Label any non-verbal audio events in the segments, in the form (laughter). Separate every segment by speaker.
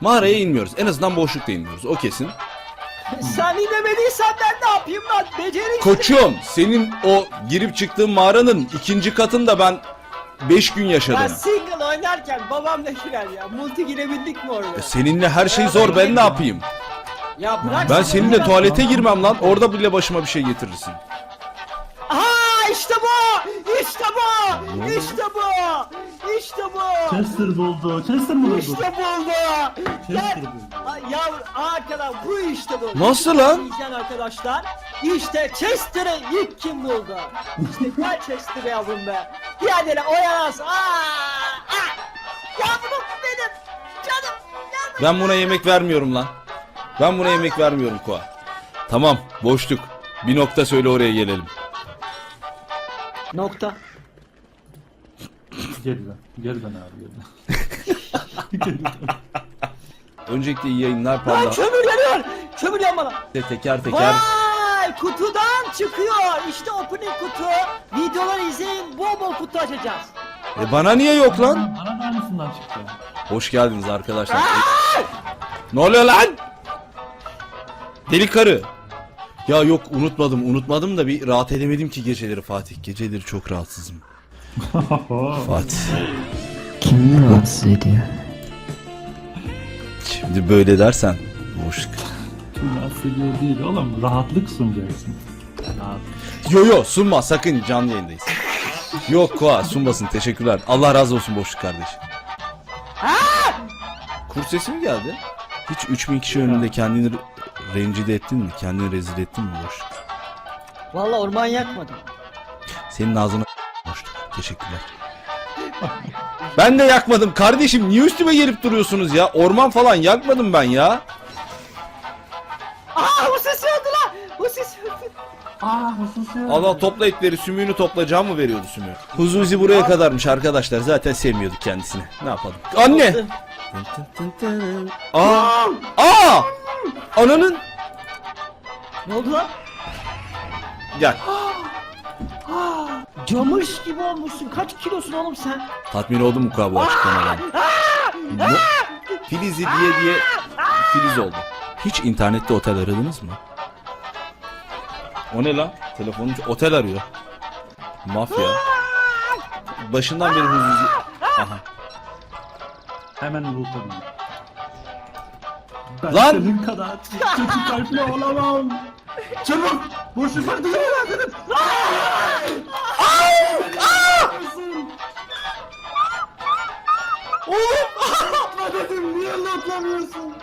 Speaker 1: Mağaraya inmiyoruz. En azından boşlukta inmiyoruz. O kesin.
Speaker 2: Sen inemediysen ben ne yapayım lan? Beceriksiz.
Speaker 1: Koçum senin o girip çıktığın mağaranın ikinci katında ben 5 gün
Speaker 2: Ben
Speaker 1: yaşadım.
Speaker 2: single oynarken babamla girer ya. Multi girebildik mi oraya?
Speaker 1: E, Seninle her şey zor ben ne yapayım?
Speaker 2: Ya bırak
Speaker 1: Ben
Speaker 2: sen
Speaker 1: seninle tuvalete girmem lan. Orada bile başıma bir şey getirirsin.
Speaker 2: İşte bu! İşte bu! İşte bu! İşte bu!
Speaker 3: Chester buldu. Chester mı buldu?
Speaker 2: İşte buldu!
Speaker 3: Chester
Speaker 2: Gel!
Speaker 3: buldu.
Speaker 2: Ay, Ya arkadan bu işte bu.
Speaker 1: Nasıl lan?
Speaker 2: İzleyen arkadaşlar. İşte Chester'ı ilk kim buldu? İşte gel Chester yavrum be. Diğerleri oyalas. Aa! Aa! Yavrum benim. Canım. Yavrum.
Speaker 1: Ben buna yemek vermiyorum lan. Ben buna yemek vermiyorum Koa. Tamam boşluk. Bir nokta söyle oraya gelelim.
Speaker 2: Nokta.
Speaker 3: Geri dön. Geri dön abi geri dön. Geri (laughs) dön.
Speaker 1: Öncelikle iyi yayınlar
Speaker 2: Lan
Speaker 1: pardon.
Speaker 2: kömür yanıyor. Kömür yanmalı.
Speaker 1: Teker teker.
Speaker 2: Vay kutudan çıkıyor. İşte opening kutu. Videoları izleyin. Bol bol kutu açacağız.
Speaker 1: E bana niye yok lan?
Speaker 3: Bana da aynısından çıktı.
Speaker 1: Hoş geldiniz arkadaşlar. E, ne oluyor lan? Deli karı. Ya yok unutmadım unutmadım da bir rahat edemedim ki geceleri Fatih. Geceleri çok rahatsızım. (laughs) Fatih.
Speaker 4: Kimi rahatsız ediyor?
Speaker 1: Şimdi böyle dersen boşluk.
Speaker 3: Rahatsız ediyor değil oğlum. Rahatlık sunacaksın.
Speaker 1: Yo yo sunma sakın canlı yayındayız. Yok Koa sunmasın teşekkürler. Allah razı olsun boşluk kardeş. Kurt sesi mi geldi? Hiç 3000 kişi önünde kendini rencide ettin mi? Kendini rezil ettin mi boşluk?
Speaker 2: Vallahi orman yakmadım.
Speaker 1: Senin ağzına boşluk. Teşekkürler. Ben de yakmadım kardeşim. Niye üstüme gelip duruyorsunuz ya? Orman falan yakmadım ben ya.
Speaker 2: Aa bu ses öldü lan. Bu ses öldü.
Speaker 3: Aa hususi.
Speaker 1: Allah topla ipleri sümüğünü toplayacağım mı veriyordu sümüğü? Huzuzi buraya kadarmış arkadaşlar. Zaten sevmiyorduk kendisini. Ne yapalım? Anne! Aa! Aa! Ananın!
Speaker 2: Ne oldu lan?
Speaker 1: Gel. (gasps)
Speaker 2: Camış gibi olmuşsun. Kaç kilosun oğlum sen?
Speaker 1: Tatmin oldum mu bu açıklamadan? (laughs) Bu- Filiz'i diye diye Filiz oldu. Hiç internette otel aradınız mı? O ne lan? Telefonun otel arıyor. Mafya. Başından beri huzuzi... Aha.
Speaker 3: Hemen lootladım. Ben
Speaker 1: Lan!
Speaker 3: senin kadar kötü kalpli olamam. Çabuk! Boşluklar düzeye verdiniz. Oğlum! dedim niye lootlamıyorsun?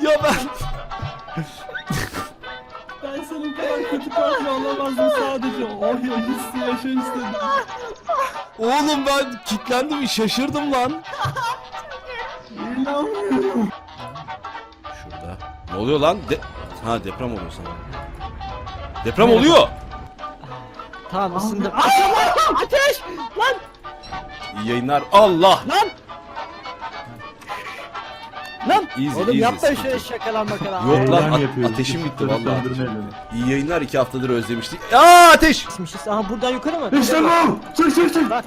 Speaker 1: Ya ben...
Speaker 3: Ben senin kadar kötü kalpli olamazdım sadece. O ya hissi yaşa istedim.
Speaker 1: Oğlum ben kilitlendim şaşırdım lan.
Speaker 3: İnanmıyorum.
Speaker 1: Ne oluyor lan? De- ha deprem oluyor sana. Deprem oluyor.
Speaker 2: Tamam ısındım. Ateş! Lan!
Speaker 1: İyi yayınlar. Allah.
Speaker 2: Lan! Lan!
Speaker 1: Easy,
Speaker 2: Oğlum
Speaker 1: easy,
Speaker 2: yapma şöyle
Speaker 1: yok.
Speaker 2: şakalan bakalan.
Speaker 1: Yok lan, at- ateşim gitti
Speaker 3: söndürmeyelim.
Speaker 1: İyi yayınlar. iki haftadır özlemiştik. Aa ateş.
Speaker 2: Gitmişiz. Aha buradan yukarı mı?
Speaker 3: İşte bu! Çık çık çık!
Speaker 2: Bak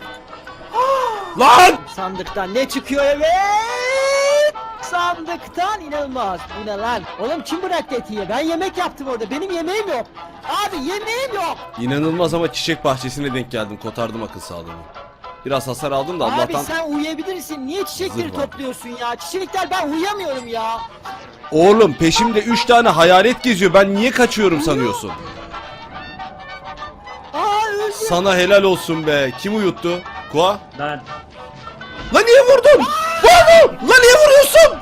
Speaker 1: Lan.
Speaker 2: sandıktan ne çıkıyor evet? Sandıktan inanılmaz. Bu ne lan? Oğlum kim bıraktı etiyi? Ben yemek yaptım orada. Benim yemeğim yok. Abi yemeğim yok.
Speaker 1: İnanılmaz ama çiçek bahçesine denk geldim. Kotardım akıl sağlığımı. Biraz hasar aldım da
Speaker 2: Abi
Speaker 1: Allah'tan.
Speaker 2: sen uyuyabilirsin. Niye çiçekleri topluyorsun ya? Çiçekler ben uyuyamıyorum ya.
Speaker 1: Oğlum peşimde 3 tane hayalet geziyor. Ben niye kaçıyorum sanıyorsun?
Speaker 2: Aa.
Speaker 1: Sana helal olsun be. Kim uyuttu? Koa?
Speaker 3: Ben
Speaker 1: Lan niye vurdun? Vurdun! Lan niye vuruyorsun?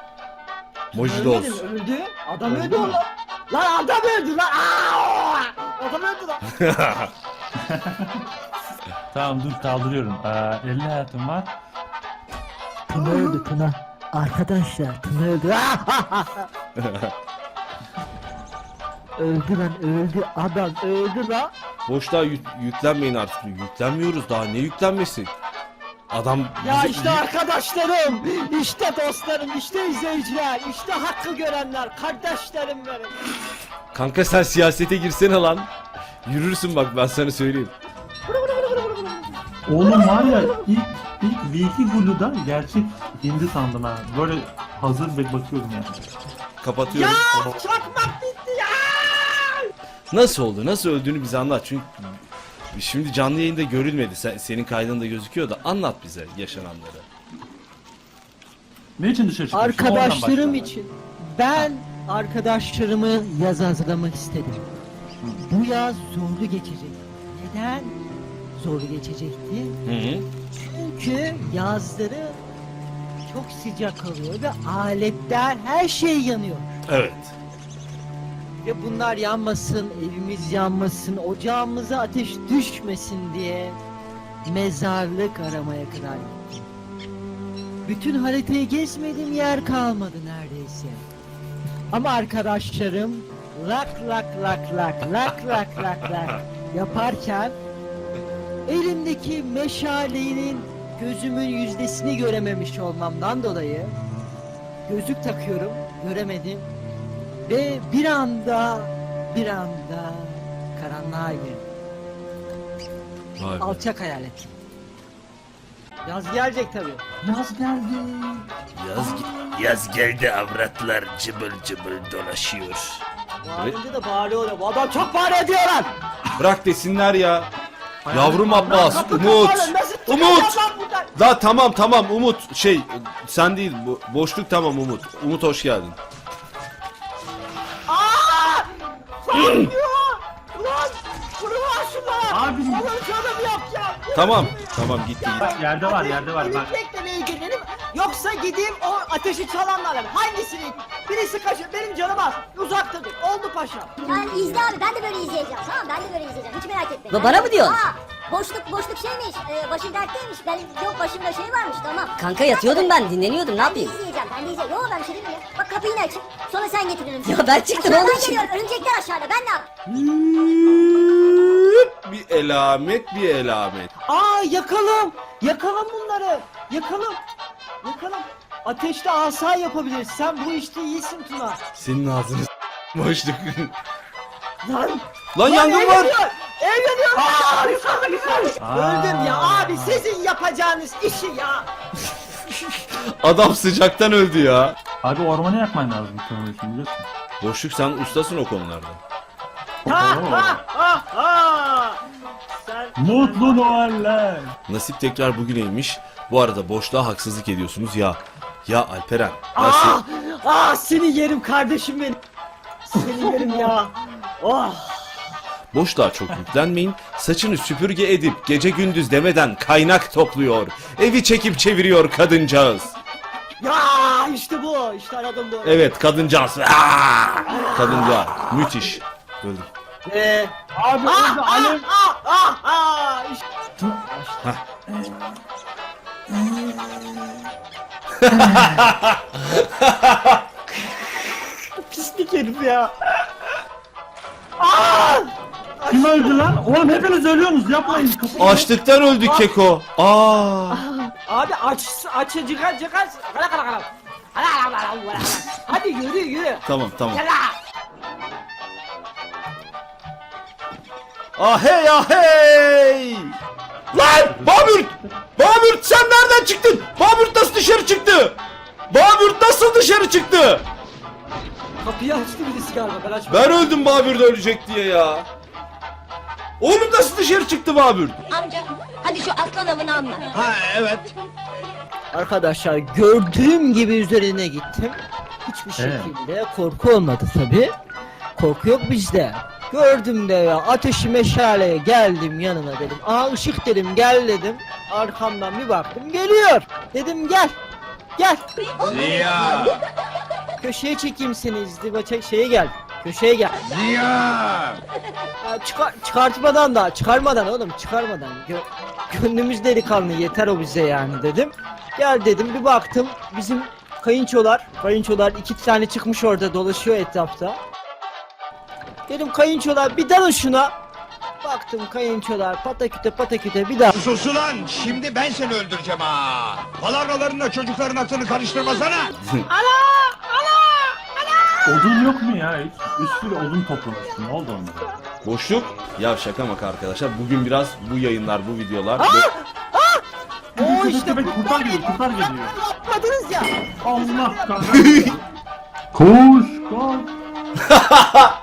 Speaker 1: Mojidos.
Speaker 2: Öldü. Adam öldü oğlum. Lan adam öldü lan. Aa! Adam öldü lan. (laughs)
Speaker 3: Tamam dur kaldırıyorum. Ee, 50 hayatım var.
Speaker 4: Tuna öldü Tuna. Arkadaşlar Tuna öldü. (laughs) öldü lan öldü adam öldü lan.
Speaker 1: Boşluğa yük- yüklenmeyin artık. Yüklenmiyoruz daha. Ne yüklenmesi? Adam
Speaker 2: Ya işte arkadaşlarım, işte dostlarım, işte izleyiciler, işte hakkı görenler, kardeşlerim benim.
Speaker 1: Kanka sen siyasete girsene lan. Yürürsün bak ben sana söyleyeyim.
Speaker 3: Oğlum var ya ilk İlk Bilgi Gulu'da gerçek hindi sandım ha. Böyle hazır ve bakıyorum yani.
Speaker 1: Kapatıyorum.
Speaker 2: Çakmak bitti ya.
Speaker 1: Nasıl oldu? Nasıl öldüğünü bize anlat. Çünkü şimdi canlı yayında görülmedi. Sen, senin kaydında gözüküyor da anlat bize yaşananları.
Speaker 3: Ne için dışarı? Oradan
Speaker 2: Arkadaşlarım için ben arkadaşlarımı yaz hazırlamak istedim. Bu yaz zorlu geçecek. Neden zorlu geçecekti?
Speaker 1: Hı hı.
Speaker 2: Çünkü yazları çok sıcak oluyor ve aletler her şey yanıyor.
Speaker 1: Evet.
Speaker 2: Ve bunlar yanmasın, evimiz yanmasın, ocağımıza ateş düşmesin diye mezarlık aramaya karar ettim. Bütün haritayı gezmedim yer kalmadı neredeyse. Ama arkadaşlarım lak lak lak lak lak lak lak lak yaparken elimdeki meşalenin gözümün yüzdesini görememiş olmamdan dolayı gözlük takıyorum göremedim ve bir anda bir anda karanlığa girdim.
Speaker 1: Vay be.
Speaker 2: Alçak hayal ettim. Yaz gelecek tabii.
Speaker 3: Yaz geldi.
Speaker 1: Yaz, ge- yaz geldi avratlar cıbıl cıbıl dolaşıyor.
Speaker 2: Bağırınca da bağırıyorlar. Bu adam çok bağırıyor diyorlar.
Speaker 1: Bırak desinler ya. Yavrum Abbas,
Speaker 2: Kapı
Speaker 1: Umut.
Speaker 2: kapalı, nasıl çıkacağım
Speaker 1: Umut.
Speaker 2: lan buradan?
Speaker 1: Da tamam tamam Umut şey sen değil bu boşluk tamam Umut. Umut hoş geldin.
Speaker 2: Ulan! Vurma şuna!
Speaker 3: Abi.
Speaker 2: Oğlum canım yok ya!
Speaker 1: Tamam tamam gitti gitti.
Speaker 3: Bak yerde var yerde var bak.
Speaker 2: Elektrikle mi ilgilenelim yoksa gideyim o ateşi çalanlarla mı? Hangisini? Birisi kaçır benim canım az. Uzakta dur. Oldu paşa.
Speaker 5: Yani izle abi ben de böyle izleyeceğim tamam ben de böyle izleyeceğim hiç merak etme.
Speaker 6: Ba- bana mı diyorsun?
Speaker 5: Aa, boşluk boşluk şeymiş e, başım dertteymiş ben yok başımda şey varmış tamam.
Speaker 6: Kanka yatıyordum ben dinleniyordum ne
Speaker 5: Ben de
Speaker 6: yapayım?
Speaker 5: izleyeceğim ben de izleyeceğim. Yo ben bir şey ya. Kapıyı yine. Sonra sen getir örümceği.
Speaker 6: Ya ben çıktım
Speaker 5: Aşağıdan
Speaker 6: oğlum şimdi.
Speaker 5: geliyor örümcekler aşağıda ben ne yap?
Speaker 1: Bir elamet bir elamet.
Speaker 2: Aa yakalım. Yakalım bunları. Yakalım. Yakalım. Ateşte asa yapabiliriz. Sen bu işte iyisin Tuna.
Speaker 1: Senin ağzını s- boşluk.
Speaker 2: Lan.
Speaker 1: Lan yangın
Speaker 2: ev
Speaker 1: var.
Speaker 2: yanıyor. Ev yanıyor. Aa. Öldüm ya abi sizin yapacağınız işi ya.
Speaker 1: Adam sıcaktan öldü ya.
Speaker 3: Abi ormanı yakman lazım kömür için biliyorsun.
Speaker 1: Boşluk sen ustasın o konularda.
Speaker 2: Ha ha ha ha. Sen
Speaker 3: Mutlu Noeller.
Speaker 1: Nasip tekrar bugüneymiş. Bu arada boşluğa haksızlık ediyorsunuz ya. Ya Alperen. Ya
Speaker 2: Aa,
Speaker 1: sen-
Speaker 2: aa seni yerim kardeşim benim. Seni yerim ya. Oh.
Speaker 1: Boşluğa çok yüklenmeyin. Saçını süpürge edip gece gündüz demeden kaynak topluyor. Evi çekip çeviriyor kadıncağız.
Speaker 2: Ya işte bu. İşte aradım bu.
Speaker 1: Evet kadıncağız. Aa! Kadıncağız. Müthiş. Öldüm.
Speaker 2: Ee,
Speaker 3: Abi
Speaker 2: ah,
Speaker 3: orada
Speaker 2: ah,
Speaker 3: alev.
Speaker 2: ah, ah, ah, işte. (laughs) Pislik herif ya. Aa!
Speaker 3: Kim öldü lan? Oğlum hepiniz ölüyorsunuz yapmayın. Kapıyı-
Speaker 1: Açlıktan öldü keko. Aa!
Speaker 2: Abi aç aç çıkar çıkar. Kala kala kala. Ala, ala, ala, ala, ala. Hadi yürü yürü.
Speaker 1: Tamam tamam.
Speaker 2: Yala.
Speaker 1: Ah hey ah hey! Lan Babürt! Babürt sen nereden çıktın? Babürt nasıl dışarı çıktı? Babürt nasıl dışarı çıktı?
Speaker 2: Kapıyı açtı birisi galiba ben açmadım.
Speaker 1: Ben öldüm Babürt ölecek diye ya. Oğlum nasıl dışarı çıktı Babürt?
Speaker 6: Amca hadi şu aslan avını anla.
Speaker 2: Arkadaşlar gördüğüm gibi üzerine gittim. Hiçbir
Speaker 3: Evet.
Speaker 2: şekilde korku olmadı tabi. Korku yok bizde. Gördüm de ya ateşi meşaleye geldim yanına dedim. Aa ışık dedim gel dedim. Arkamdan bir baktım geliyor. Dedim gel. Gel.
Speaker 7: Ziya!
Speaker 2: Köşeye çekeyim seni izdiva çek şeye gel. Köşeye gel.
Speaker 7: Ziya!
Speaker 2: Ya çıkar, çıkartmadan da çıkarmadan oğlum çıkarmadan. Gö- gönlümüz delikanlı yeter o bize yani dedim. Gel dedim bir baktım bizim kayınçolar kayınçolar iki tane çıkmış orada dolaşıyor etrafta. Dedim kayınçolar bir dalın şuna. Baktım kayınçolar pataküte pataküte bir daha.
Speaker 7: Sus ulan! Şimdi ben seni öldüreceğim ha! Palavralarınla çocukların aklını karıştırmasana!
Speaker 3: Odun yok mu ya hiç? Bir sürü odun toplamışsın. Ne oldu onlara?
Speaker 1: Boşluk. Ya şaka maka arkadaşlar. Bugün biraz bu yayınlar, bu videolar.
Speaker 2: Oo işte
Speaker 3: köpek kurtar geliyor kurtar geliyor.
Speaker 2: yapmadınız ya.
Speaker 3: Allah kahretsin. (laughs) Koş koş. (laughs)